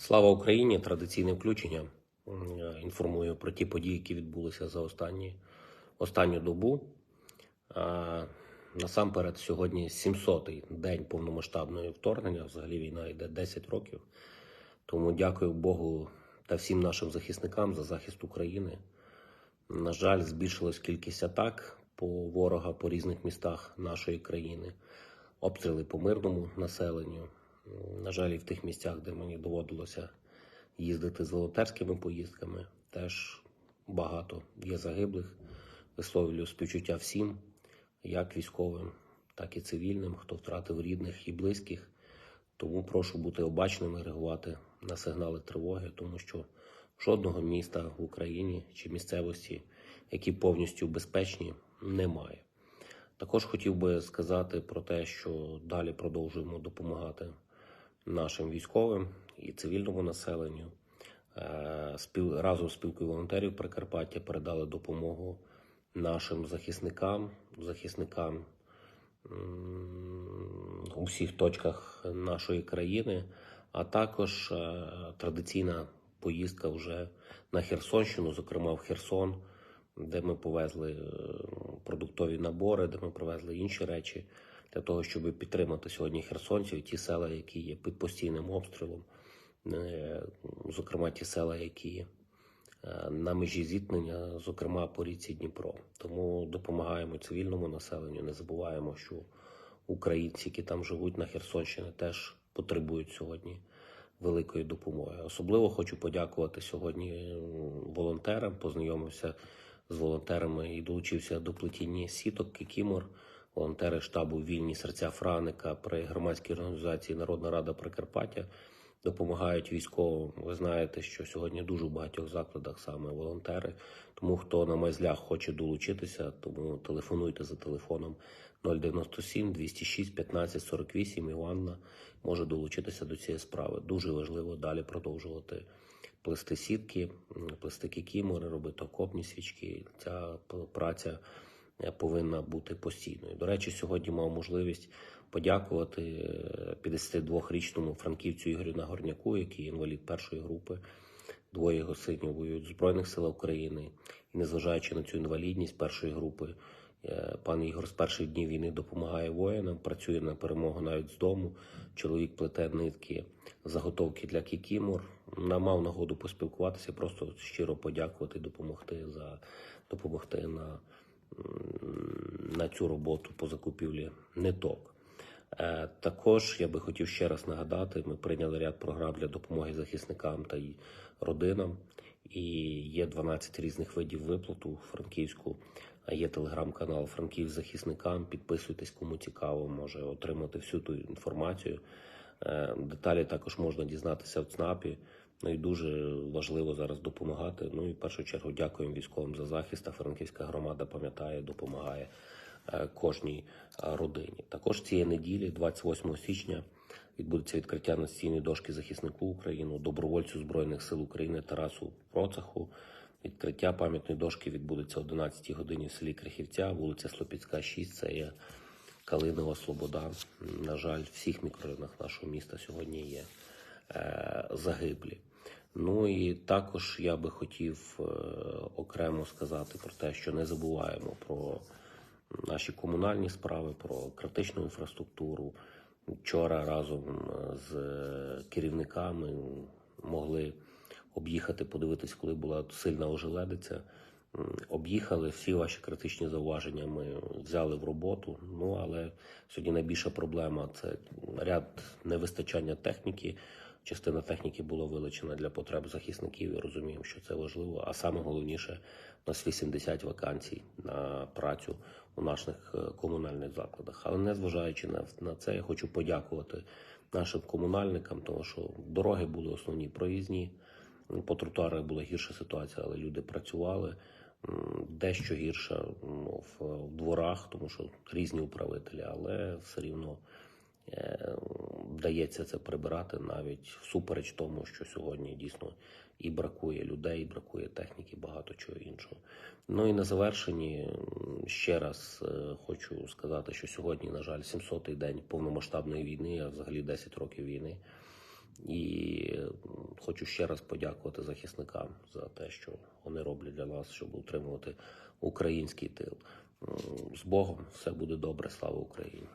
Слава Україні! Традиційне включення. Інформую про ті події, які відбулися за останні, останню добу. А, насамперед, сьогодні 700-й день повномасштабного вторгнення. Взагалі війна йде 10 років. Тому дякую Богу та всім нашим захисникам за захист України. На жаль, збільшилась кількість атак по ворога по різних містах нашої країни, обстріли по мирному населенню. На жаль, і в тих місцях, де мені доводилося їздити з волонтерськими поїздками, теж багато є загиблих. Висловлюю співчуття всім, як військовим, так і цивільним, хто втратив рідних і близьких. Тому прошу бути обачними, реагувати на сигнали тривоги, тому що жодного міста в Україні чи місцевості, які повністю безпечні, немає. Також хотів би сказати про те, що далі продовжуємо допомагати нашим військовим і цивільному населенню. Е. Разом з спілкою волонтерів Прикарпаття передали допомогу нашим захисникам, захисникам у всіх точках нашої країни, а також е, традиційна поїздка вже на Херсонщину, зокрема в Херсон, де ми повезли е, продуктові набори, де ми привезли інші речі для того, щоб підтримати сьогодні херсонців, ті села, які є під постійним обстрілом, е, зокрема ті села, які е, на межі зіткнення, зокрема по річці Дніпро. Тому допомагаємо цивільному населенню. Не забуваємо, що українці, які там живуть на Херсонщині, теж потребують сьогодні великої допомоги. Особливо хочу подякувати сьогодні волонтерам. Познайомився з волонтерами і долучився до плетіння сіток Кікімор. Волонтери штабу Вільні серця Франика при громадській організації Народна Рада Прикарпаття допомагають військовим. Ви знаєте, що сьогодні дуже в багатьох закладах саме волонтери. Тому хто на майзлях хоче долучитися, тому телефонуйте за телефоном 097 206 15 48. Іванна може долучитися до цієї справи. Дуже важливо далі продовжувати плести сітки, плести кікімори, робити окопні свічки. Ця праця повинна бути постійною. До речі, сьогодні мав можливість подякувати е, 52-річному франківцю Ігорю Нагорняку, який інвалід першої групи. Двоє його синів воюють в Збройних силах України. І незважаючи на цю інвалідність першої групи, е, пан Ігор з перших днів війни допомагає воїнам, працює на перемогу навіть з дому. Чоловік плете нитки, заготовки для кікімор. Мав нагоду поспілкуватися, просто щиро подякувати, допомогти за допомогти на, на цю роботу по закупівлі ниток. Е, Також я би хотів ще раз нагадати, ми прийняли ряд програм для допомоги захисникам та й родинам. І є 12 різних видів виплат у Франківську. Є телеграм-канал Франків захисникам. Підписуйтесь, кому цікаво, може отримати всю ту інформацію. Е, Деталі також можна дізнатися в ЦНАПі. Ну і дуже важливо зараз допомагати. Ну і в першу чергу дякуємо військовим за захист. А Франківська громада пам'ятає, допомагає е, кожній е, родині. Також цієї неділі, 28 січня, відбудеться відкриття настійної дошки захиснику України, добровольцю Збройних сил України Тарасу Процаху. Відкриття пам'ятної дошки відбудеться о 11 годині в селі Крихівця, вулиця Слопіцька, 6. Це є Калинова Слобода. На жаль, в всіх мікрорайонах нашого міста сьогодні є загиблі. Ну і також я би хотів е, окремо сказати про те, що не забуваємо про наші комунальні справи, про критичну інфраструктуру. Вчора разом е, з керівниками могли об'їхати, подивитись, коли була сильна ожеледиця. Об'їхали всі ваші критичні зауваження. Ми взяли в роботу. Ну але сьогодні найбільша проблема це ряд невистачання техніки. Частина техніки була вилучена для потреб захисників. і розуміємо, що це важливо. А саме головніше, у нас 80 вакансій на працю у наших е, комунальних закладах. Але незважаючи на, на це, я хочу подякувати нашим комунальникам, тому що дороги були основні проїзні. По тротуарах була гірша ситуація, але люди працювали. Дещо гірша в, в дворах, тому що різні управителі, але все рівно е, вдається це прибирати навіть всупереч тому, що сьогодні дійсно і бракує людей, і бракує техніки, багато чого іншого. Ну і на завершенні ще раз е, хочу сказати, що сьогодні, на жаль, 700-й день повномасштабної війни, а взагалі 10 років війни. І хочу ще раз подякувати захисникам за те, що вони роблять для нас, щоб утримувати український тил. З Богом все буде добре. Слава Україні!